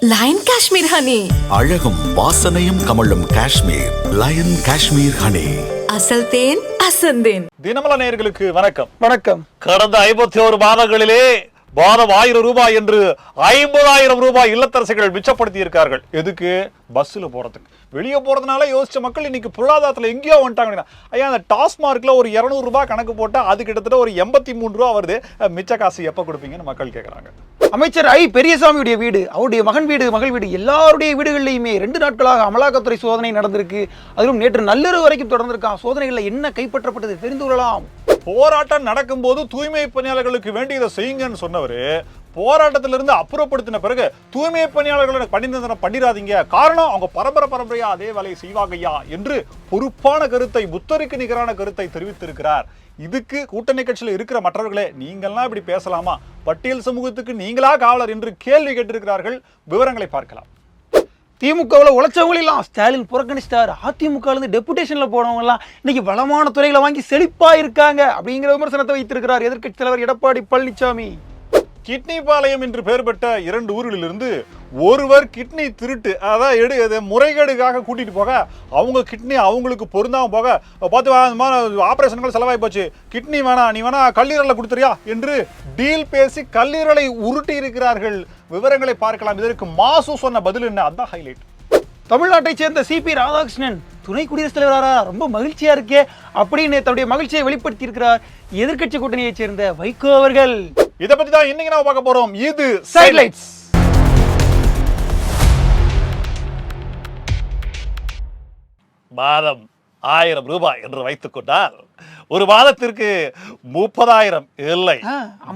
Line Kashmir honey அழகும் வாசனையும் கமழும் காஷ்மீர். லயன் காஷ்மீர் ஹனி அசல் தேன் அசந்தேன். தினமல நேயர்களுக்கு வணக்கம். வணக்கம். கடந்த ஐம்பத்தி ஒரு மாதங்களிலே மாதம் ஆயிரம் ரூபாய் என்று ஐம்பதாயிரம் ரூபாய் இல்லத்தரசிகள் மிச்சப்படுத்தி இருக்கார்கள் எதுக்கு? பஸ்ஸில் போகிறதுக்கு வெளியே போகிறதுனால யோசித்த மக்கள் இன்னைக்கு பொருளாதாரத்தில் எங்கேயோ வந்துட்டாங்க ஐயா அந்த டாஸ்மார்க்கில் ஒரு இரநூறுபா கணக்கு போட்டால் அது கிட்டத்தட்ட ஒரு எண்பத்தி மூணு ரூபா வருது. மிச்ச காசு எப்போ கொடுப்பீங்கன்னு மக்கள் கேட்குறாங்க அமைச்சர் ஐ. பெரியசாமியுடைய வீடு அவருடைய மகன் வீடு மகள் வீடு எல்லாருடைய வீடுகள்லையுமே ரெண்டு நாட்களாக அமலாக்கத்துறை சோதனை நடந்திருக்கு. அதிலும் நேற்று நள்ளிரவு வரைக்கும் தொடர்ந்திருக்கான். சோதனைகளில் என்ன கைப்பற்றப்பட்டது தெரிந்து கொள்ளலாம். போராட்டம் நடக்கும்போது தூய்மை பணியாளர்களுக்கு வேண்டியதை செய்யுங்கன்னு சொன்னவர் போராட்டத்திலிருந்து அப்புறப்படுத்தின பிறகு தூய்மை பணியாளர்களை பணிந்தன பண்ணிடாதீங்க காரணம் அவங்க பரம்பரை பரம்பரையா அதே வேலையை செய்வாங்கய்யா என்று பொறுப்பான கருத்தை புத்தருக்கு நிகரான கருத்தை தெரிவித்திருக்கிறார். இதுக்கு கூட்டணி கட்சியில் இருக்கிற மற்றவர்களே நீங்கள்லாம் இப்படி பேசலாமா? பட்டியல் சமூகத்துக்கு நீங்களா காவலர் என்று கேள்வி கேட்டிருக்கிறார்கள். விவரங்களை பார்க்கலாம். திமுகவில் உழைச்சவங்களெல்லாம் ஸ்டாலின் புறக்கணிச்சிட்டார். அதிமுகலேருந்து டெபுடேஷனில் போனவங்கலாம் இன்னைக்கு வளமான துறைகளை வாங்கி செழிப்பா இருக்காங்க அப்படிங்கிற விமர்சனத்தை வைத்திருக்கிறார் எதிர்க்கட்சி தலைவர் எடப்பாடி பழனிசாமி கிட்னி பாளையம் என்று பெயர் பெற்ற இரண்டு ஊர்களிலிருந்து ஒருவர் கிட்னி திருட்டு அதான் எடு இது முறைகேடுக்காக கூட்டிகிட்டு போக. அவங்க கிட்னி அவங்களுக்கு பொருந்தாமல் போக. பார்த்து வா, செலவாகி போச்சு. கிட்னி வேணாம் நீ வேணா கல்லீரலை கொடுத்துறியா என்று டீல் பேசி கல்லீரலை உருட்டி இருக்கிறார்கள். விவரங்களை பார்க்கலாம். இதற்கு மாசு சொன்ன பதில் என்ன? அதான் ஹைலைட் தமிழ்நாட்டை சேர்ந்த சிபி ராதாகிருஷ்ணன் துணை குடியரசுத் தலைவராரா ரொம்ப மகிழ்ச்சியா இருக்கே அப்படின்னு தன்னுடைய மகிழ்ச்சியை வெளிப்படுத்தி இருக்கிறார் எதிர்க்கட்சி கூட்டணியைச் சேர்ந்த வைகோ அவர்கள். இதை பத்தி தான் இன்னைக்கு நாம பார்க்க போறோம். இது சைட்லைட்ஸ் மாதம் ஆயிரம் ரூபாய் என்று வைத்துக் கொண்டால் ஒரு மாதத்திற்கு முப்பதாயிரம் இல்லை.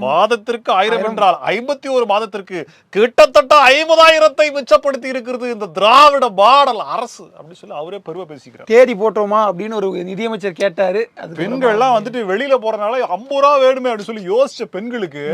மாதத்திற்கு ஆயிரம் என்றால் ஐம்பத்தி ஒரு மாதத்திற்கு கிட்டத்தட்ட ஐம்பதாயிரத்தை மிச்சப்படுத்தி இருக்கிறது இந்த திராவிட மாடல் அரசு அப்படி சொல்லி அவரே பெருமை பேசிக்கிறார். தேதி போட்டோமா அப்படின்னு ஒரு நிதியமைச்சர் கேட்டாரு. அது பெண்கள்லாம் வந்துட்டு வெளியில போறதுனால ஐம்பது ரூபா வேணுமே அப்படின்னு சொல்லி யோசிச்ச பெண்களுக்கு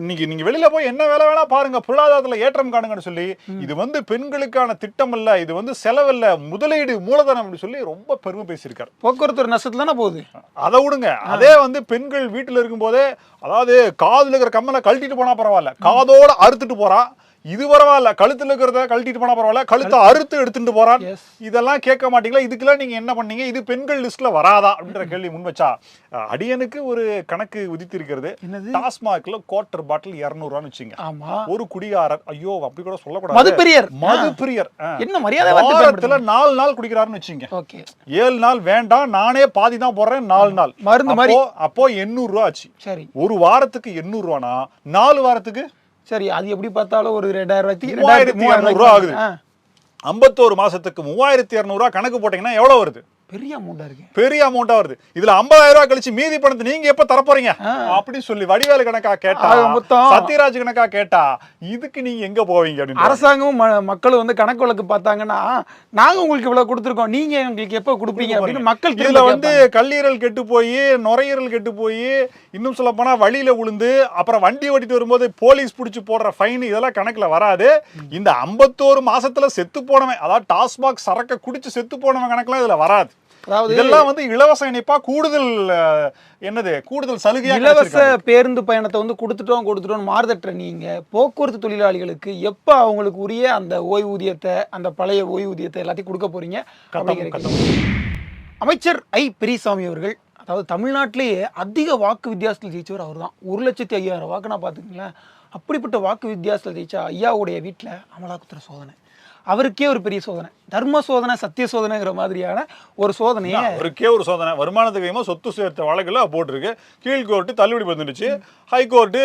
இன்னைக்கு நீங்க வெளியில போய் என்ன வேலை வேணா பாருங்க பொருளாதாரத்துல ஏற்றம் காணுங்கன்னு சொல்லி இது வந்து பெண்களுக்கான திட்டம் அல்ல இது வந்து செலவல்ல முதலீடு மூலதனம் அப்படி சொல்லி ரொம்ப பெருமை பேசியிருக்காரு. போக்குவரத்து ஒரு நஷ்டத்துல தானே போகுது. அதை விடுங்க. அதே வந்து பெண்கள் வீட்டுல இருக்கும்போதே அதாவது காதுல இருக்கிற கம்மலை கழட்டிட்டு போனா பரவாயில்ல. காதோட அறுத்துட்டு போறான் இது பரவாயில்ல கழுத்துல இருக்கிறத கழட்டிட்டு போனா பரவாயில்ல கழுத்தை அறுத்து எடுத்துட்டு போறான். இதெல்லாம் கேட்க மாட்டீங்களா? இதுக்கெல்லாம் நீங்க என்ன பண்ணீங்க? இது பெண்கள் லிஸ்ட்ல வராதா? அப்படின்ற கேள்வி முன் வச்சா அடியனுக்கு ஒரு கணக்கு என்னது? டாஸ்மாக்ல குவார்டர் பாட்டில் இருநூறுவான்னு வச்சுங்க. ஆமா. ஒரு குடிகாரர் ஐயோ அப்படி கூட சொல்லக்கூடாது மதுப்பிரியர். மது பிரியர் என்ன மரியாதை வார்த்தை வாரத்துல நாலு நாள் குடிக்கிறாருன்னு வச்சுங்க. ஏழு நாள் வேண்டாம் நானே பாதி தான் போடுறேன் நாலு நாள். மருந்து அப்போ எண்ணூறு ரூபா ஆச்சு. சரி. ஒரு வாரத்துக்கு எண்ணூறு ரூபானா? நாலு வாரத்துக்கு? சரி அது எப்படி பார்த்தாலும் ஒரு ரெண்டாயிரம் ரூபாய்க்கு மூவாயிரத்தி மூவாயிரம் ரூபா ஆகுது. ஐம்பத்தோரு மாசத்துக்கு மூவாயிரத்தி இரநூறுவா கணக்கு போட்டீங்கன்னா எவ்வளவு வருது? பெரிய அமௌண்டா இருக்கு. பெரிய அமௌண்டா வருது. இதுல 50000 ரூபாய் கழிச்சு மீதி பணத்தை நீங்க எப்ப தரப்போறீங்க? அப்படின்னு சொல்லி வடிவேலு கணக்கா கேட்டா மொத்தம். சத்யராஜ் கணக்கா கேட்டா இதுக்கு நீங்க எங்க போவீங்க அப்படின்னு அரசாங்கமும் மக்களும் வந்து கணக்கு வழக்கு பார்த்தாங்கன்னா நாங்க உங்களுக்கு இவ்வளவு கொடுத்துருக்கோம். நீங்க எங்களுக்கு எப்ப கொடுப்பீங்க அப்படின்னு மக்கள் இதுல வந்து கல்லீரல் கெட்டு போய் நுரையீரல் கெட்டு போய் இன்னும் சொல்ல போனா வழியில விழுந்து அப்புறம் வண்டி ஓட்டிட்டு வரும்போது போலீஸ் பிடிச்சி போடுற ஃபைன் இதெல்லாம் கணக்குல வராது. இந்த ஐம்பத்தோரு மாசத்துல செத்து போனவன் அதாவது டாஸ்மாக் சரக்க குடிச்சு செத்து போனவன் கணக்குலாம் இதுல வராது. அதாவது இதெல்லாம் வந்து இலவச இணைப்பா கூடுதல் என்னது கூடுதல் சலுகையா இலவச. பேருந்து பயணத்தை வந்து கொடுத்துட்டோம் கொடுத்துட்டோம் மாறுதற்ற நீங்க போக்குவரத்து தொழிலாளிகளுக்கு எப்ப அவங்களுக்கு உரிய அந்த ஓய்வூதியத்தை அந்த பழைய ஓய்வூதியத்தை எல்லாத்தையும் கொடுக்க போறீங்க. அமைச்சர் ஐ பெரியசாமி அவர்கள் அதாவது தமிழ்நாட்டிலேயே அதிக வாக்கு வித்தியாசத்தில் ஜெயிச்சவர் அவர் தான் ஒரு லட்சத்தி ஐயாயிரம் வாக்கு நான் பார்த்துக்கங்களேன். அப்படிப்பட்ட வாக்கு வித்தியாசத்தில் ஜெயிச்ச ஐயாவுடைய வீட்டில் அமலாக்கத்துறை சோதனை. அவருக்கே ஒரு பெரிய சோதனை. தர்ம சோதனை சத்திய சோதனைங்கிற மாதிரியான ஒரு சோதனையை அவருக்கே ஒரு சோதனை. வருமானத்துக்கு அதிகமா சொத்து சேர்த்த வழக்குல போட்டிருக்கு. கீழ் கோர்ட்டு தள்ளுபடி வந்துடுச்சு ஹை கோர்ட்டு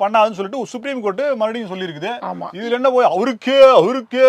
பண்ணாதுன்னு சொல்லிட்டு சுப்ரீம் கோர்ட்டு மறுபடியும் சொல்லியிருக்குது ஆமா. இதுல என்ன போய் அவருக்கே அவருக்கே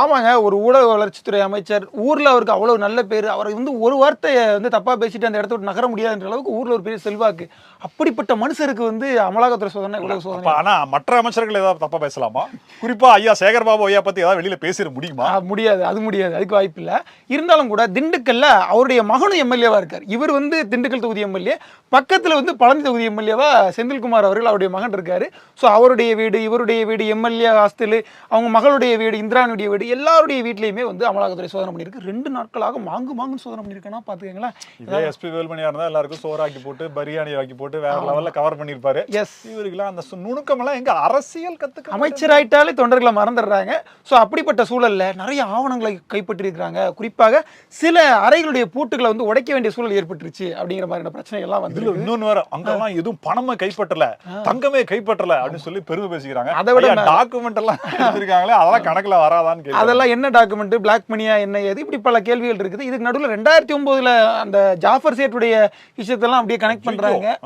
ஆமாங்க ஒரு ஊடக வளர்ச்சித்துறை அமைச்சர் ஊர்ல அவருக்கு அவ்வளவு நல்ல பேர். அவர் வந்து ஒரு வார்த்தையை வந்து தப்பா பேசிட்டு அந்த இடத்த விட்டு நகர முடியாதுன்ற அளவுக்கு ஊர்ல ஒரு பெரிய செல்வாக்கு. அப்படிப்பட்ட மனுஷருக்கு வந்து அமலாக்கத்துறை சோதனை உலக சோதனை ஆனா மற்ற அமைச்சர்கள் ஏதாவது தப்பா பேசலாமா? குறிப்பா ஐயா சேகர் பாபு ஐயா பத்தி ஏதாவது வெளியில பேசிட முடியுமா. முடியாது அது முடியாது அதுக்கு வாய்ப்பு இல்லை. இருந்தாலும் கூட திண்டுக்கல்ல அவருடைய மகனும் எம்எல்ஏவா இருக்கார். இவர் வந்து திண்டுக்கல் தொகுதி எம்எல்ஏ. பக்கத்துல வந்து பழனி தொகுதி எம்எல்ஏவா செந்தில்குமார் அவர்கள் அவருடைய மகன் இருக்காரு. ஸோ அவருடைய வீடு இவருடைய வீடு எம்எல்ஏ ஹாஸ்டல் அவங்க மகளுடைய வீடு இந்திராணியுடைய வீடு எல்லாருடைய வீட்லயுமே வந்து அமலாக்கத்துறை சோதனை பண்ணியிருக்கு. ரெண்டு நாட்களாக மாங்கு மாங்குன்னு சோதனை பண்ணியிருக்கேன்னா பாத்துக்கங்களேன். இதே எஸ்பி வேல்மணியா இருந்தா எல்லாருக்கும் சோறாக்கி போட்டு பிரியாணி ஆக்கி போட்டு வேற லெவல்ல கவர் பண்ணிருப்பாரு எஸ் இவருக்கெல்லாம் அந்த நுணுக்கமெல்லாம் எங்க அரசியல் கத்துக்க அமைச்சராயிட்டாலே தொண்டர்களை மறந்துடுறாங்க. ஸோ அப்படிப்பட்ட சூழல்ல நிறைய ஆவணங்களை கைப்பற்றியிருக்கிறாங்க. குறிப்பாக சில அறைகளுடைய பூட்டுகளை வந்து உடைக்க வேண்டிய சூழல் ஏற்பட்டுருச்சு அப்படிங்கிற மாதிரியான பிரச்சனைகள்லாம் வந்து இதுல இன்னொன்னு வேற அங்கெல்லாம் எதுவும் பணமே கைப்பற்றல தங்கமே கைப்பற்றல அப்படின்னு சொல்லி பெருமை பேசிக்கிறாங்க. அதை விட டாக்குமெண்ட் எல்லாம் எடுத்திருக்காங்களே அதெல்லாம் கணக்குல வராதான்னு. அதெல்லாம் என்ன டாக்குமெண்ட் பிளாக் மணியா என்ன ஏது? இப்படி பல கேள்விகள் இருக்குது. இதுக்கு நடுவில் ரெண்டாயிரத்தி ஒன்பதுல அந்த ஜாஃபர் சேட்டுடைய விஷயத்தெல்லாம் அப்படியே கனெக்ட் பண்றாங்க.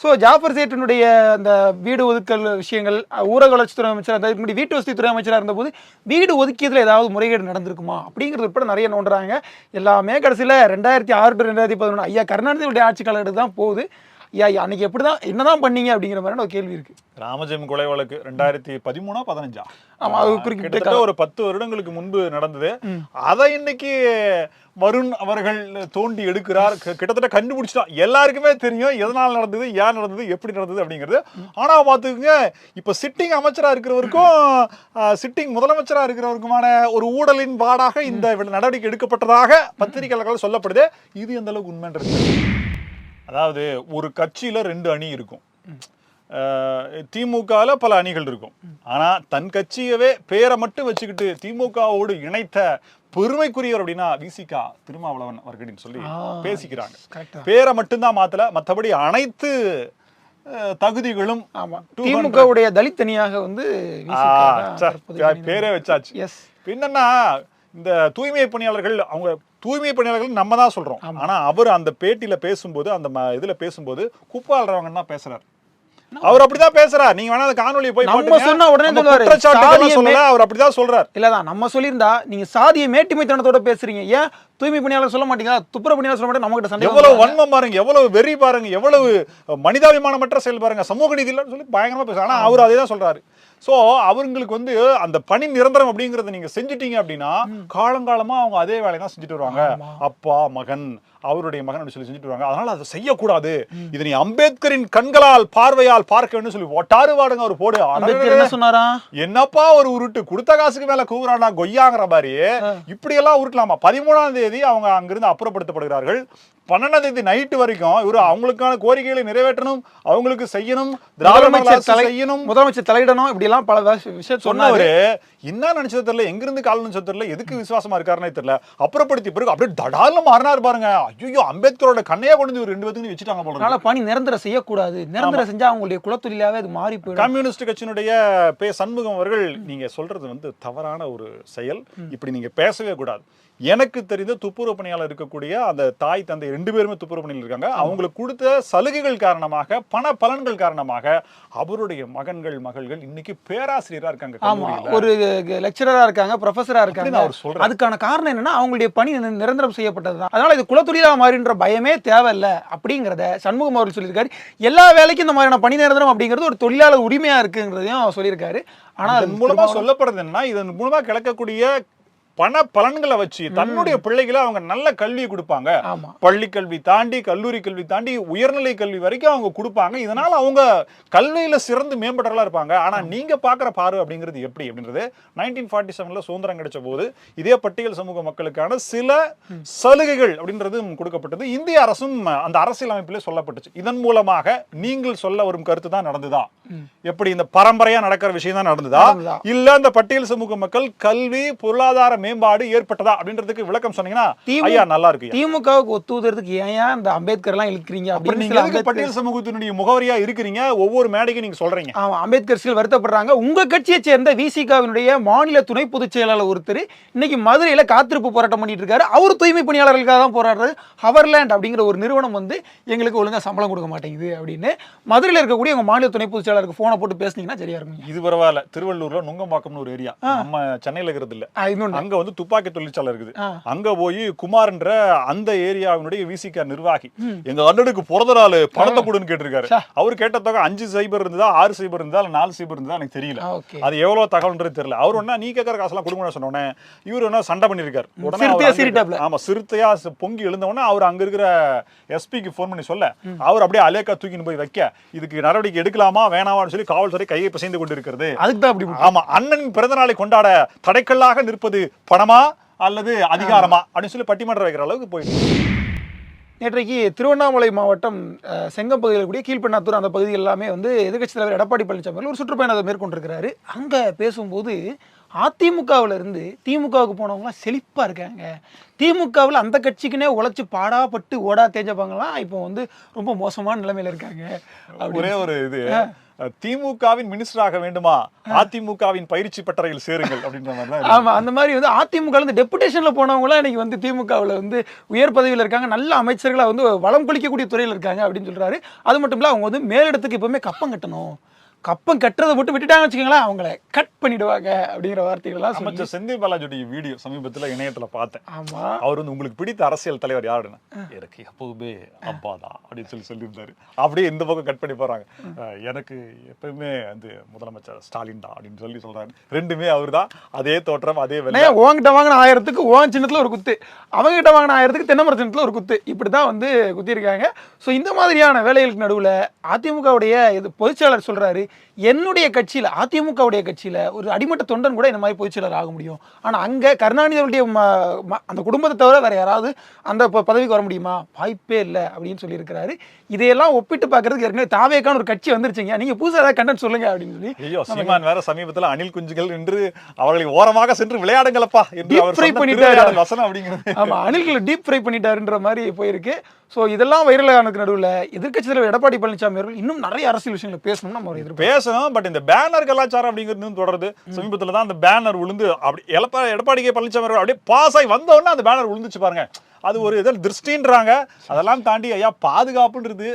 ஸோ ஜாஃபர் சேட்டனுடைய அந்த வீடு ஒதுக்கல் விஷயங்கள் ஊரக வளர்ச்சித்துறை அமைச்சர் அந்த முன்னாடி வீட்டு வசதித்துறை அமைச்சராக இருந்தபோது வீடு ஒதுக்கியதில் ஏதாவது முறைகேடு நடந்திருக்குமா? அப்படிங்கிறது உட்பட நிறைய நோண்டுறாங்க. எல்லாமே கடைசியில் ரெண்டாயிரத்தி ஆறு டு ரெண்டாயிரத்தி பதினொன்று ஐயா கருணாநிதியுடைய ஆட்சி காலகட்டத்துக்கு தான் போகுது. ஐயா அன்னைக்கு எப்படி தான் என்னதான் பண்ணீங்க அப்படிங்கிற மாதிரியான ஒரு கேள்வி இருக்கு. ராமஜெயம் கொலை வழக்கு ரெண்டாயிரத்தி பதிமூணா பதினஞ்சா? ஆமா, அது குறிப்பிட்ட ஒரு பத்து வருடங்களுக்கு முன்பு நடந்தது. அதை இன்னைக்கு வருண் அவர்கள் தோண்டி எடுக்கிறார். கிட்டத்தட்ட கண்டுபிடிச்சிட்டா எல்லாருக்குமே தெரியும் எதனால் நடந்தது ஏன் நடந்தது எப்படி நடந்தது அப்படிங்கிறது. ஆனா பாத்துக்கங்க இப்ப சிட்டிங் அமைச்சரா இருக்கிறவருக்கும் சிட்டிங் முதலமைச்சரா இருக்கிறவருக்குமான ஒரு ஊழலின் பாடாக இந்த நடவடிக்கை எடுக்கப்பட்டதாக பத்திரிகையாளர்கள் சொல்லப்படுது. இது எந்த அளவுக்கு உண்மைன்றது அதாவது ஒரு கட்சியில ரெண்டு அணி இருக்கும். திமுகல பல அணிகள் இருக்கும். ஆனா தன் கட்சியவே பேரை மட்டும் வச்சுக்கிட்டு திமுகவோடு இணைத்த பெருமைக்குரியவர் அப்படின்னா விசிகா திருமாவளவன் அவர்களின் சொல்லி பேசிக்கிறாங்க. பேரை மட்டும்தான் மாத்தல மத்தபடி அனைத்து தகுதிகளும் ஆமா. 200 திமுகவுடைய தலித் தனியாக வந்து பேரே வச்சாச்சு. எஸ் என்னன்னா இந்த தூய்மை பணியாளர்கள் அவங்க தூய்மை பணியாளர்கள் நம்ம தான் சொல்றோம். ஆனா அவர் அந்த பேட்டியில பேசும்போது அந்த இதுல பேசும்போது குப்பாடுறவங்க தான் பேசுறாரு. அவர் அப்படிதான் பேசுறார் நீங்க வேணா அந்த காணொலியை போய் நம்ம. சொன்னா உடனே சொல்லுவாரு, குற்றச்சாட்டுகள்லாம் சாதியை சொல்லல அவர் அப்படிதான் சொல்றார். இல்லதான் நம்ம சொல்லியிருந்தா நீங்க சாதிய மேட்டிமைத்தனத்தோட பேசுறீங்க. ஏன் தூய்மை பணியாளர் சொல்ல மாட்டீங்க துப்புர பணியாளர் சொல்ல மாட்டேங்க நம்ம கிட்ட சண்டை எவ்வளவு. வன்மம் பாருங்க எவ்வளவு வெறி பாருங்க எவ்வளவு மனிதாபிமானமற்ற செயல் பாருங்க சமூக நீதி இல்லைன்னு சொல்லி பயங்கரமா பேசுறாங்க ஆனா அவர் அதே தான் சொல்றாரு. சோ அவங்களுக்கு வந்து அந்த பணி நிரந்தரம் அப்படிங்கறத நீங்க செஞ்சிட்டீங்க அப்படின்னா காலங்காலமா அவங்க அதே வேலையை தான் செஞ்சுட்டு வருவாங்க. அப்பா மகன் அவருடைய மகன் சொல்லி செஞ்சுட்டு வருவாங்க. அதனால அதை செய்யக்கூடாது. இது நீ அம்பேத்கரின் கண்களால் பார்வையால் பார்க்க வேண்டும் சொல்லி ஒட்டாரு வாடுங்க அவர் போடு. என்ன சொன்னாரா? என்னப்பா ஒரு உருட்டு? கொடுத்த காசுக்கு மேல கூவுறானா கொய்யாங்கிற மாதிரி இப்படி எல்லாம் உருட்டலாமா? பதிமூணாம் தேதி அவங்க அங்கிருந்து அப்புறப்படுத்தப்படுகிறார்கள். பன்னெண்டாம் தேதி நைட்டு வரைக்கும் இவரு அவங்களுக்கான கோரிக்கைகளை நிறைவேற்றணும் அவங்களுக்கு செய்யணும் திராவிட செய்யணும். முதலமைச்சர் தலையிடணும் இப்படி எல்லாம் பல விஷ- விஷயம் சொன்னாரு. சொன்னவரு என்ன நினைச்சது தெரியல எங்க இருந்து கால் நினைச்சது தெரியல எதுக்கு விசுவாசமா இருக்காருன்னே தெரியல. அப்புறப்படுத்தி பிறகு அப்படியே தடால்னு மாறினார் பாருங்க. ஐயோ அம்பேத்கரோட கண்ணையா கொண்டு இவர் ரெண்டு பேத்துக்கு வச்சுட்டாங்க போல. அதனால பணி நிரந்தரம் செய்யக்கூடாது. நிரந்தரம் செஞ்சா அவங்களுடைய குலத்தொழிலாவே அது மாறி போயிடும். கம்யூனிஸ்ட் கட்சியினுடைய பே சண்முகம் அவர்கள் நீங்க சொல்றது வந்து தவறான ஒரு செயல். இப்படி நீங்க பேசவே கூடாது. எனக்கு தெரிந்த துப்புரவு பணியாளர் இருக்கக்கூடிய அந்த தாய் தந்தை ரெண்டு பேருமே துப்புரவு பணியில் இருக்காங்க. அவங்களுக்கு கொடுத்த சலுகைகள் காரணமாக பண பலன்கள் காரணமாக அவருடைய மகன்கள் மகள்கள் இன்னைக்கு பேராசிரியரா இருக்காங்க. ஒரு லெக்சரரா இருக்காங்க ப்ரொஃபஸரா இருக்காங்க. அவர் சொல்றாரு. அதுக்கான காரணம் என்னன்னா அவங்களுடைய பணி நிரந்தரம் செய்யப்பட்டதுதான். அதனால இது குலத்தொழிலா மாறின்ற பயமே தேவையில்ல அப்படிங்கிறத சண்முகம் அவர்கள் சொல்லியிருக்காரு. எல்லா வேலைக்கும் இந்த மாதிரியான பணி நிரந்தரம் அப்படிங்கிறது ஒரு தொழிலாளர் உரிமையா இருக்குங்கிறதையும் அவர் சொல்லியிருக்காரு. ஆனா இதன் மூலமா சொல்லப்படுறது என்னன்னா இதன் மூலமா கிடைக்கக்கூடிய பண பலன்களை வச்சு தன்னுடைய பிள்ளைகளை அவங்க நல்ல கல்வியை கொடுப்பாங்க. பள்ளி கல்வி தாண்டி கல்லூரி கல்வி தாண்டி உயர்நிலை கல்வி வரைக்கும் அவங்க கொடுப்பாங்க. இதனால அவங்க கல்வியில சிறந்து மேம்பட்டவர்களா இருப்பாங்க. ஆனா நீங்க பாக்குற பார்வை அப்படிங்கிறது எப்படி? அப்படின்றது நைன்டீன் ஃபார்ட்டி செவன்ல சுதந்திரம் கிடைச்ச போது இதே பட்டியல் சமூக மக்களுக்கான சில சலுகைகள் அப்படின்றது கொடுக்கப்பட்டது. இந்திய அரசும் அந்த அரசியல் அமைப்பிலே சொல்லப்பட்டுச்சு. இதன் மூலமாக நீங்கள் சொல்ல வரும் கருத்து தான் நடந்துதா? எப்படி இந்த பரம்பரையா நடக்கிற விஷயம் தான் நடந்ததா? நடந்ததா. இல்ல அந்த பட்டியல் சமூக மக்கள் கல்வி பொருளாதார மேம்பாடு ஏற்பட்டதா அப்படின்றதுக்கு விளக்கம் சொன்னீங்கன்னா ஐயா நல்லா இருக்கு. திமுகவுக்கு ஒத்துவதற்கு ஏன் இந்த அம்பேத்கர் எல்லாம் இழுக்கிறீங்க அப்படின்னு பட்டியல் சமூகத்தினுடைய முகவரியா இருக்கிறீங்க? ஒவ்வொரு மேடைக்கும் நீங்க சொல்றீங்க. ஆமா அம்பேத்கர் வருத்தப்படுறாங்க. உங்க கட்சியை சேர்ந்த விசிகாவினுடைய மாநில துணை பொதுச் செயலாளர் ஒருத்தர் இன்னைக்கு மதுரையில காத்திருப்பு போராட்டம் பண்ணிட்டு இருக்காரு. அவர் தூய்மை பணியாளர்களுக்காக தான் போராடுறாரு. ஹவர்லேண்ட் அப்படிங்கிற ஒரு நிறுவனம் வந்து எங்களுக்கு ஒழுங்கா சம்பளம் கொடுக்க மாட்டேங்குது அப்படின்னு மதுரையில் இருக்கக்கூடிய உங்க மாநில துணை பொதுச் செயலாளருக்கு போனை போட்டு பேசுனீங்கன்னா சரியா இருக்கும் இது பரவாயில்ல. திருவள்ளூர்ல நுங்கம்பாக்கம்னு ஒரு ஏரியா நம்ம சென்னையில இருக்கிறது இல்ல. ஆ, இன்னொன்னு. அங்க அங்க வந்து துப்பாக்கி தொழிற்சாலை இருக்குது. அங்க போய் குமார்ன்ற அந்த ஏரியாவினுடைய விசிக நிர்வாகி. எங்க அண்ணனுக்கு பிறந்த நாள் பணத்தை கொடுன்னு கேட்டிருக்காரு. அவர் கேட்ட தொகை அஞ்சு சைபர் இருந்ததா ஆறு சைபர் இருந்தா நாலு சைபர் இருந்தா எனக்கு தெரியல. அது எவ்வளவு தகவல்ன்றது தெரியல. அவர் ஒன்னா நீ கேட்கற காசெல்லாம் கொடுங்கன்னு சொன்னோடனே இவர் என்ன சண்டை பண்ணிருக்காரு உடனே ஆமா சிறுத்தையா பொங்கி எழுந்த உடனே அவர் அங்க இருக்கிற எஸ்பிக்கு ஃபோன் பண்ணி சொல்ல அவர் அப்படியே அலேக்கா தூக்கின்னு போய் வைக்க. இதுக்கு நடவடிக்கை எடுக்கலாமா வேணாமான்னு சொல்லி காவல்துறை கையை பிசைந்து கொண்டிருக்கிறது. அதுக்கு தான் அப்படி ஆமா அண்ணனின் பிறந்த நாளை கொண்டாட தடைக்கல்லாக நிற்பது பணமா அல்லது அதிகாரமா அப்படின்னு சொல்லி பட்டிமன்றம் வைக்கிற அளவுக்கு போயிட்டு நேற்றைக்கு திருவண்ணாமலை மாவட்டம் அஹ், செங்கம் பகுதியில் கூடிய கீழ்பெண்ணாத்தூர் அந்த பகுதி எல்லாமே வந்து எதிர்க்கட்சித் தலைவர் எடப்பாடி பழனிசாமி ஒரு சுற்றுப்பயணத்தை மேற்கொண்டிருக்கிறாரு. அங்கே பேசும்போது அதிமுகவில் இருந்து திமுகவுக்கு போனவங்களாம் செழிப்பாக இருக்காங்க. திமுகவில் அந்த கட்சிக்குனே உழைச்சி பாடாப்பட்டு ஓடா தேஞ்சவங்கலாம் இப்போ வந்து ரொம்ப மோசமான நிலைமையில இருக்காங்க. ஒரே ஒரு இது. திமுகவின் மினிஸ்டர் ஆக வேண்டுமா அதிமுகவின் பயிற்சி பட்டறையில் சேருங்கள் அப்படின்ற மாதிரி தான் இருக்கு. ஆமா அந்த மாதிரி வந்து அதிமுக இருந்து டெபுடேஷன்ல போனவங்களாம் இன்னைக்கு வந்து திமுகவில் வந்து உயர் பதவியில் இருக்காங்க. நல்ல அமைச்சர்களா வந்து வளம் கொளிக்கக்கூடிய துறையில் இருக்காங்க அப்படின்னு சொல்றாரு. அது மட்டும் இல்ல அவங்க வந்து மேலிடத்துக்கு எப்பவுமே கப்பம் கட்டணும். கப்பம் கட்டுறதை மட்டும் விட்டுட்டாங்கன்னு வச்சுக்கோங்களேன் அவங்கள கட் பண்ணிடுவாங்க அப்படிங்கிற வார்த்தைகள்லாம் அமைச்சர் செந்தில் பாலாஜியுடைய வீடியோ சமீபத்துல இணையத்துல பார்த்தேன். ஆமா. அவர் வந்து உங்களுக்கு பிடித்த அரசியல் தலைவர் யாருன்னு எனக்கு எப்பவுமே அப்பா தான் அப்படின்னு சொல்லி சொல்லியிருந்தாரு. அப்படியே இந்த பக்கம் கட் பண்ணி போறாங்க. அஹ் எனக்கு எப்பவுமே வந்து முதலமைச்சர் ஸ்டாலின் தான் அப்படின்னு சொல்லி சொல்றாரு. ரெண்டுமே அவர்தான் அதே தோற்றம் அதே அண்ணே, உன்கிட்ட வாங்கின ஆயிரத்துக்கு ஓன் சின்னத்துல ஒரு குத்து அவங்ககிட்ட வாங்கின ஆயிரத்துக்கு தென்னை சின்னத்துல ஒரு குத்து இப்படி தான் வந்து குத்திருக்காங்க ஸோ இந்த மாதிரியான வேலைகளுக்கு நடுவில் அதிமுகவுடைய இது பொதுச்செயலாளர் சொல்றாரு என்னுடைய கட்சியில் அதிமுகவுடைய கட்சியில் ஒரு அடிமட்ட தொண்டன் கூட இந்த மாதிரி பொதுச்செயலர் ஆக முடியும். ஆனால் அங்கே கருணாநிதியுடைய அந்த குடும்பத்தை தவிர வேற யாராவது அந்த பதவிக்கு வர முடியுமா? வாய்ப்பே இல்லை அப்படின்னு சொல்லியிருக்கிறாரு. இதையெல்லாம் ஒப்பிட்டு பார்க்கறதுக்கு ஏற்கனவே தாவேக்கான ஒரு கட்சி வந்துருச்சுங்க. நீங்கள் புதுசாக ஏதாவது கண்டென்ட் சொல்லுங்க அப்படின்னு சொல்லி ஐயோ சீமான் வேற சமீபத்துல அணில் குஞ்சுகள் என்று அவர்களை ஓரமாக சென்று விளையாடுங்களப்பா என்று அவர் பண்ணிட்டாரு. வசனம் அப்படிங்கிறது. ஆமா அணில்களை டீப் ஃப்ரை பண்ணிட்டாருன்ற மாதிரி போயிருக்கு. ஸோ இதெல்லாம் வைரல் ஆனதுக்கு நடுவில் எதிர்க்கட்சி தலைவர் எடப்பாடி பழனிசாமி அவர்கள் இன்னும் நிறைய அரசியல் விஷயங்களை பேசணும்னு நம்ம எதிர்ப்பு பேசணும் பட் இந்த பேனர் கலாச்சாரம் அப்படிங்கிறது தொடருது. சமீபத்துல தான் அந்த பேனர் விழுந்து அப்படி எலப்பா எடப்பாடி கே பழனிசாமி அவர்கள் அப்படியே பாஸ் ஆகி வந்த உடனே அந்த பேனர் விழுந்துச்சு பாருங்க. அது ஒரு இதில் திருஷ்டின்றாங்க. அதெல்லாம் தாண்டி ஐயா பாதுகாப்புன்றது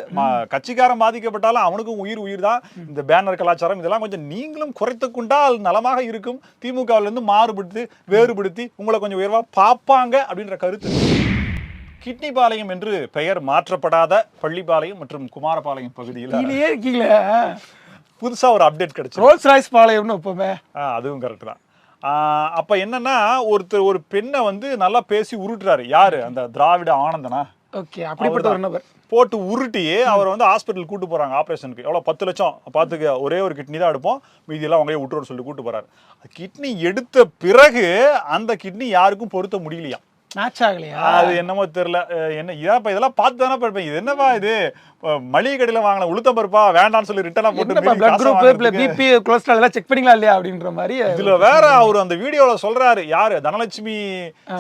கட்சிக்காரன் பாதிக்கப்பட்டாலும் அவனுக்கும் உயிர் உயிர் தான் இந்த பேனர் கலாச்சாரம் இதெல்லாம் கொஞ்சம் நீங்களும் குறைத்து கொண்டால் நலமாக இருக்கும். திமுகவுல இருந்து மாறுபடுத்தி வேறுபடுத்தி உங்களை கொஞ்சம் உயர்வா பார்ப்பாங்க அப்படின்ற கருத்து. கிட்னி பாளையம் என்று பெயர் மாற்றப்படாத பள்ளிப்பாளையம் மற்றும் குமாரபாளையம் பகுதியில் இருக்கீங்களே? புதுசா ஒரு அப்டேட் கிடைச்சு ரோல்ஸ் ராய்ஸ் பாளையம்னு எப்பவுமே அதுவும் கரெக்ட் தான். அப்ப என்னன்னா ஒருத்தர் ஒரு பெண்ணை வந்து நல்லா பேசி உருட்டுறாரு. யாரு? அந்த திராவிட ஆனந்தனா? ஓகே அப்படிப்பட்ட ஒரு நபர். போட்டு உருட்டி அவரை வந்து ஹாஸ்பிட்டல் கூட்டு போறாங்க. ஆபரேஷனுக்கு எவ்வளோ பத்து லட்சம். பார்த்துக்க ஒரே ஒரு கிட்னி தான் எடுப்போம். மீதியெல்லாம் அவங்களே விட்டுறோம்னு சொல்லி கூட்டு போறாரு. கிட்னி எடுத்த பிறகு அந்த கிட்னி யாருக்கும் பொருத்த முடியலையா? மேட்ச் ஆகலையா? அது என்னமோ தெரியல. என்ன இதாப்பா இதெல்லாம் பார்த்து தானே இது என்னப்பா இது? மளிகை கடையில் வாங்கின உளுத்தம் பருப்பா வேண்டாம்னு சொல்லி ரிட்டர்னா போட்டு. பிபி கொலஸ்ட்ரால் எல்லாம் செக் பண்ணீங்களா இல்லையா அப்படின்ற மாதிரி இதுல வேற அவர் அந்த வீடியோல சொல்றாரு. யாரு? தனலட்சுமி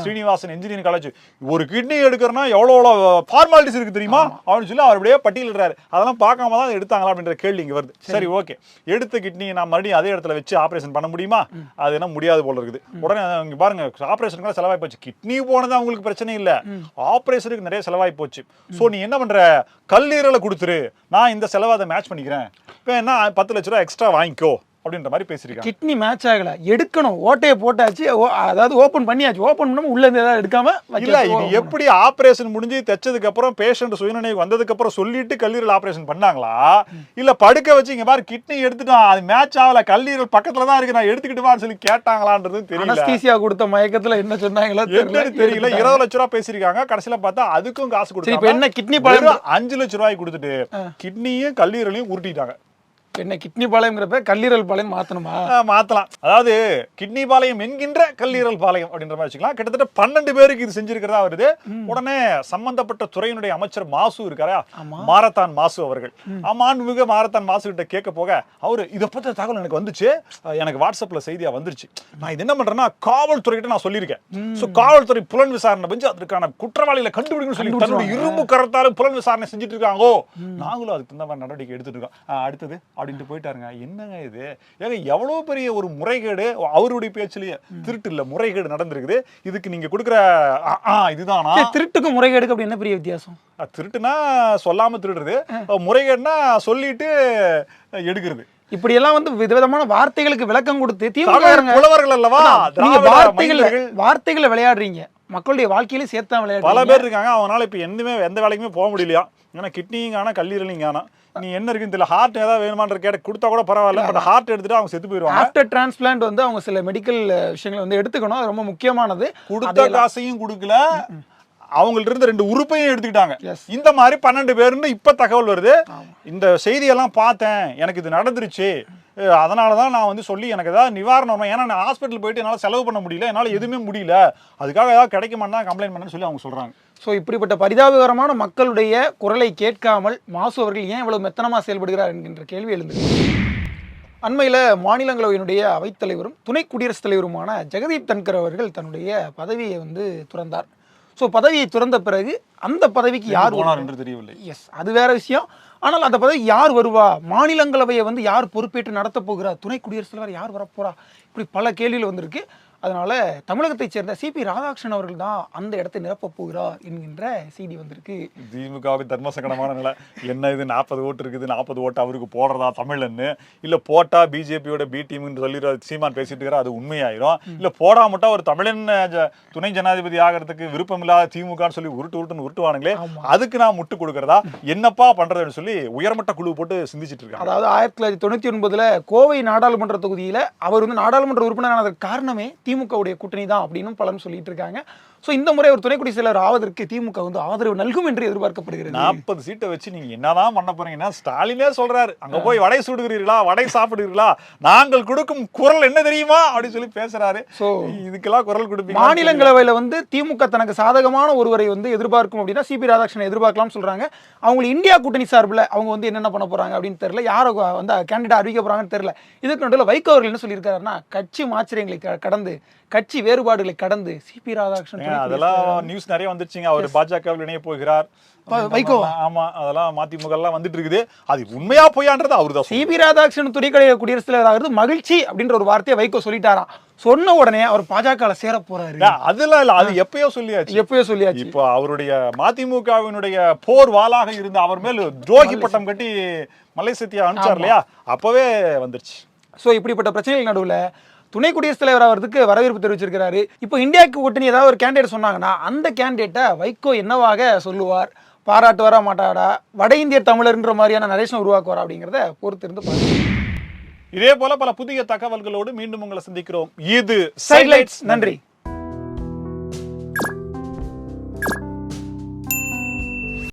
ஸ்ரீனிவாசன் இன்ஜினியரிஙங் காலேஜ் ஒரு கிட்னி எடுக்கிறனா எவ்வளவு எவ்வளவு ஃபார்மாலிட்டிஸ் இருக்கு தெரியுமா? அப்படின்னு சொல்லி அவர் அப்படியே பட்டியலிடுறாரு. அதெல்லாம் பார்க்காம தான் எடுத்தாங்களா அப்படின்ற கேள்வி இங்க வருது. சரி. ஓகே எடுத்த கிட்னி நான் மறுபடியும் அதே இடத்துல வச்சு ஆபரேஷன் பண்ண முடியுமா? அது என்ன முடியாது போல இருக்குது. உடனே இங்க பாருங்க ஆபரேஷனுக்கு செலவாய் போச்சு. கிட்னி போனது அவங்களுக்கு பிரச்சனை இல்ல. ஆபரேஷனுக்கு நிறைய செலவாய் போச்சு. சோ நீ என்ன பண்ற? கல்லீரலை கொடுத்துரு. நான் இந்த செலவை அதை மேட்ச் பண்ணிக்கிறேன். இப்போ என்ன பத்து லட்ச ரூபா எக்ஸ்ட்ரா வாங்கிக்கோ. அப்படின்ற மாதிரி பேசியிருக்காங்க. கிட்னி மேட்ச் ஆகல. எடுக்கணும். ஓட்டையை போட்டாச்சு. அதாவது ஓபன் பண்ணியாச்சு. ஓபன் பண்ணாம உள்ள இருந்து ஏதாவது எடுக்காம இல்ல இது எப்படி ஆபரேஷன் முடிஞ்சு தைச்சதுக்கு அப்புறம் பேஷண்ட் சுயநினைவு வந்ததுக்கு அப்புறம் சொல்லிட்டு கல்லீரல் ஆபரேஷன் பண்ணாங்களா? இல்ல படுக்க வச்சு இங்க பாரு கிட்னி எடுத்துட்டான் அது மேட்ச் ஆகல கல்லீரல் பக்கத்துல தான் இருக்கு நான் எடுத்துக்கிட்டுவான்னு சொல்லி கேட்டாங்களான்றது தெரியல. கொடுத்த மயக்கத்துல என்ன சொன்னாங்களோ தெரியல. இருபது லட்ச ரூபா பேசிருக்காங்க கடைசியில பார்த்தா அதுக்கும் காசு கொடுத்தாங்க. என்ன பாளையம் வெறும் அஞ்சு லட்ச ரூபாய் கொடுத்துட்டு கிட்னியும் கல்லீரலையும் உருட்டிட்டாங்க. என்ன கிட்னி பாளையம்ங்கிறப்ப கல்லீரல் பாளையம் மாத்தணுமா? ஆ, மாத்தலாம். அதாவது கிட்னி பாளையம் என்கின்ற கல்லீரல் பாளையம் அப்படின்ற மாதிரி வச்சுக்கலாம். கிட்டத்தட்ட பன்னெண்டு பேருக்கு இது செஞ்சிருக்கிறதா வருது. உடனே சம்பந்தப்பட்ட துறையினுடைய அமைச்சர் மாசு இருக்காரா? மாரத்தான் மாசு அவர்கள். மாண்புமிகு மாரத்தான் மாசு கிட்ட கேட்க போக அவரு இதை பத்தி தகவல் எனக்கு வந்துச்சு. எனக்கு வாட்ஸ்அப்ல செய்தியா வந்துருச்சு. நான் இது என்ன பண்றேன்னா காவல்துறை கிட்ட நான் சொல்லியிருக்கேன். சோ காவல்துறை புலன் விசாரணை செஞ்சு அதற்கான குற்றவாளிகளை கண்டுபிடிக்கணும்னு சொல்லி தன்னுடைய இரும்பு கரத்தாலும் புலன் விசாரணை செஞ்சுட்டு இருக்காங்கோ? நாங்களும் அதுக்கு தகுந்த மாதிரி நடவடிக்கை எடுத்துட்டு இருக்கோம். அடுத்தது அப்படின்ட்டு போயிட்டாருங்க. என்னங்க இது? ஏங்க எவ்வளவு பெரிய ஒரு முறைகேடு? அவருடைய பேச்சுலயே திருட்டு இல்ல முறைகேடு நடந்திருக்குது. இதுக்கு நீங்க கொடுக்குற இதுதானா? திருட்டுக்கும் முறைகேடுக்கு அப்படி என்ன பெரிய வித்தியாசம்? திருட்டுனா சொல்லாம திருடுறது. முறைகேடுனா சொல்லிட்டு எடுக்கிறது. இப்படி எல்லாம் வந்து விதவிதமான வார்த்தைகளுக்கு விளக்கம் கொடுத்து திமுக புலவர்கள் அல்லவா? வார்த்தைகள் வார்த்தைகளை விளையாடுறீங்க. மக்களுடைய வாழ்க்கையில சேர்த்தா பல விளையாடுறீங்க பேர் இருக்காங்க. அவனால இப்ப எந்தமே எந்த வேலைக்குமே போக முடியலையா? ஏன்னா கிட்னியும் காணா கல்லீரலையும் காணா நீ என்ன இருக்குன்னு தெரியல. ஹார்ட் ஏதாவது வேணுமான்ற கேட்ட கொடுத்தா கூட பரவாயில்ல. பட் ஹார்ட் எடுத்துட்டு அவங்க செத்து போயிருவாங்க. ஆஃப்டர் டிரான்ஸ்பிளான்ட் வந்து அவங்க சில மெடிக்கல் விஷயங்களை வந்து எடுத்துக்கணும். அது ரொம்ப முக்கியமானது. கொடுத்த காசையும் கொடுக்கல. அவங்கள்ட்ட இருந்து ரெண்டு உறுப்பையும் எடுத்துக்கிட்டாங்க. இந்த மாதிரி பன்னெண்டு பேருன்னு இப்ப தகவல் வருது. இந்த செய்தியெல்லாம் பார்த்தேன். எனக்கு இது நடந்துருச்சு. அதனால தான் நான் வந்து சொல்லி எனக்கு ஏதாவது நிவாரணம் ஏன்னா நான் ஹாஸ்பிட்டல் போயிட்டு என்னால் செலவு பண்ண முடியல என்னால் எதுவுமே முடியல. அதுக்காக ஏதாவது கிடைக்குமான்னு தான் கம்ப்ளைண்ட் பண்ணேன்னு சொல்லி அவங்க சொல்கிறாங்க ஸோ இப்படிப்பட்ட பரிதாபகரமான மக்களுடைய குரலை கேட்காமல் மாசு அவர்கள் ஏன் இவ்வளவு மெத்தனமாக செயல்படுகிறார் என்கின்ற கேள்வி எழுந்தது. அண்மையில் மாநிலங்களவையினுடைய அவைத்தலைவரும் துணை குடியரசுத் தலைவருமான ஜெகதீப் தன்கர் அவர்கள் தன்னுடைய பதவியை வந்து துறந்தார். ஸோ பதவியை துறந்த பிறகு அந்த பதவிக்கு யார் போனார் என்று தெரியவில்லை. எஸ் அது வேற விஷயம். ஆனால் அந்த பதவி யார் வருவா? மாநிலங்களவையை வந்து யார் பொறுப்பேற்று நடத்த போகிறா? துணை குடியரசுத் தலைவர் யார் வரப்போறா? இப்படி பல கேள்விகள் வந்திருக்கு. அதனால தமிழகத்தைச் சேர்ந்த சிபி ராதாகிருஷ்ணன் அவர்கள் தான் அந்த இடத்தை நிரப்பப் போகிறார் என்கின்ற செய்தி வந்திருக்கு. திமுகவுக்கு தர்ம சங்கடமான நிலை. என்ன இது நாற்பது ஓட்டு இருக்குது நாற்பது ஓட்டு அவருக்கு போடுறதா தமிழன்னு? இல்ல போட்டா பிஜேபியோட பி டீம்னு சொல்லி சீமான் பேசிட்டு இருக்கிற அது உண்மையாயிரும். இல்ல போடாமட்டா ஒரு தமிழன் துணை ஜனாதிபதி ஆகிறதுக்கு விருப்பம் இல்லாத திமுகன்னு சொல்லி உருட்டு உருட்டுன்னு உருட்டுவானுங்களே. அதுக்கு நான் முட்டு கொடுக்கறதா? என்னப்பா பண்றதுன்னு சொல்லி உயர்மட்ட குழு போட்டு சிந்திச்சிட்டு இருக்காங்க. அதாவது ஆயிரத்தி தொள்ளாயிரத்தி தொண்ணூற்றி ஒன்பதுல கோவை நாடாளுமன்ற தொகுதியில அவர் வந்து நாடாளுமன்ற உறுப்பினரானதற்கு காரணமே திமுகவுடைய கூட்டணி தான் அப்படின்னு பலரும் சொல்லிட்டு இருக்காங்க. ஸோ இந்த முறை ஒரு துணை குடியரசுத் தலைவர் ஆவதற்கு திமுக வந்து ஆதரவு நல்கும் என்று எதிர்பார்க்கப்படுகிறது. நாற்பது சீட்டை வச்சு நீங்க என்னதான் பண்ண போறீங்கன்னா ஸ்டாலினே சொல்றாரு அங்க போய் வடை சுடுகிறீர்களா? வடை சாப்பிடுகிறீர்களா? நாங்கள் கொடுக்கும் குரல் என்ன தெரியுமா? அப்படின்னு சொல்லி பேசுறாரு. ஸோ இதுக்கெல்லாம் குரல் கொடுப்பீங்க மாநிலங்களவையில வந்து திமுக தனக்கு சாதகமான ஒருவரை வந்து எதிர்பார்க்கும் அப்படின்னா சிபி ராதாகிருஷ்ணன் எதிர்பார்க்கலாம் சொல்றாங்க. அவங்க இந்தியா கூட்டணி சார்பில் அவங்க வந்து என்னென்ன பண்ண போறாங்க அப்படின்னு தெரியல. யாரை வந்து கேண்டிடேட் அறிவிக்க போறாங்கன்னு தெரியல. இதுக்கு நடுவில் வைகோ அவர்கள் என்ன சொல்லியிருக்காருன்னா கட்சி மாச்சரியங்களை கடந்து கட்சி வேறுபாடுகளை கடந்து சிபி ராதாகிருஷ்ணன் துணை அதெல்லாம் நியூஸ் நிறைய வந்துருச்சுங்க. அவர் பாஜகவில் இணைய போகிறார். வைகோவா? ஆமா அதெல்லாம் மதிமுக எல்லாம் வந்துட்டு இருக்குது அது உண்மையா பொய்யான்றது அவர்தான் சொல்றாரு. சிபி ராதாகிருஷ்ணன் துணை கழக குடியரசுத் தலைவர் ஆகிறது மகிழ்ச்சி அப்படின்ற ஒரு வார்த்தையை வைகோ சொல்லிட்டாராம். சொன்ன உடனே அவர் பாஜக சேர போறாரு. அதெல்லாம் இல்ல. அது எப்பயோ சொல்லியாச்சு. எப்பயோ சொல்லியாச்சு. இப்போ அவருடைய மதிமுகவினுடைய போர் வாளாக இருந்த அவர் மேல் துரோகி பட்டம் கட்டி மலை சத்தியா அனுப்பிச்சார் இல்லையா? அப்பவே வந்துருச்சு. ஸோ இப்படிப்பட்ட பிரச்சனைகள் நடுவில் துணை குடியரசுத் தலைவர் ஆகிறதுக்கு வரவேற்பு தெரிவிச்சிருக்கிறாரு. இப்போ இந்தியாவுக்கு கூட்டணி ஏதாவது ஒரு கேண்டிடேட் சொன்னாங்கன்னா அந்த கேண்டிடேட்டை வைகோ என்னவாக சொல்லுவார்? பாராட்டுவாரா மாட்டாரா? வட இந்திய தமிழர்ன்ற மாதிரியான நரேஷன் உருவாக்குவாரா அப்படிங்கிறத பொறுத்து இருந்து பாருங்க இதே போல பல புதிய தகவல்களோடு மீண்டும் உங்களை சந்திக்கிறோம். இது சைட்லைட்ஸ் நன்றி.